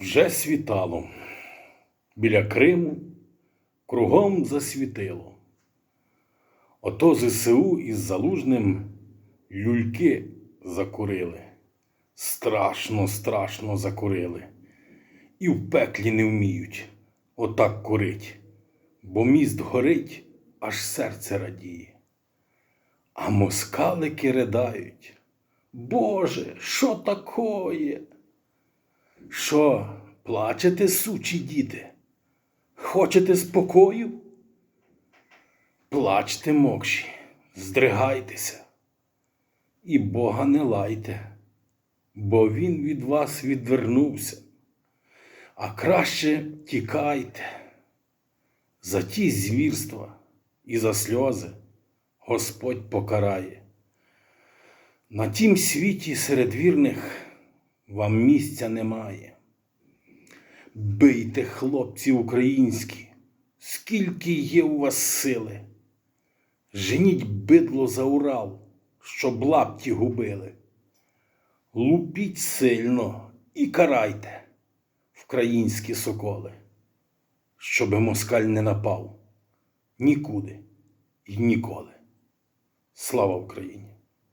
Вже світало. Біля Криму кругом засвітило. Ото ЗСУ із залужним люльки закурили. Страшно, страшно закурили. І в пеклі не вміють отак курить, бо міст горить, аж серце радіє. А москалики ридають. Боже, що такое? Що, плачете, сучі діти? Хочете спокою? Плачте, мокші, здригайтеся. І Бога не лайте, бо Він від вас відвернувся. А краще тікайте. За ті звірства і за сльози Господь покарає. На тім світі серед вірних вам місця немає. Бийте, хлопці українські, скільки є у вас сили. Женіть бидло за Урал, щоб лапті губили. Лупіть сильно і карайте, вкраїнські соколи, щоби москаль не напав нікуди і ніколи. Слава Україні!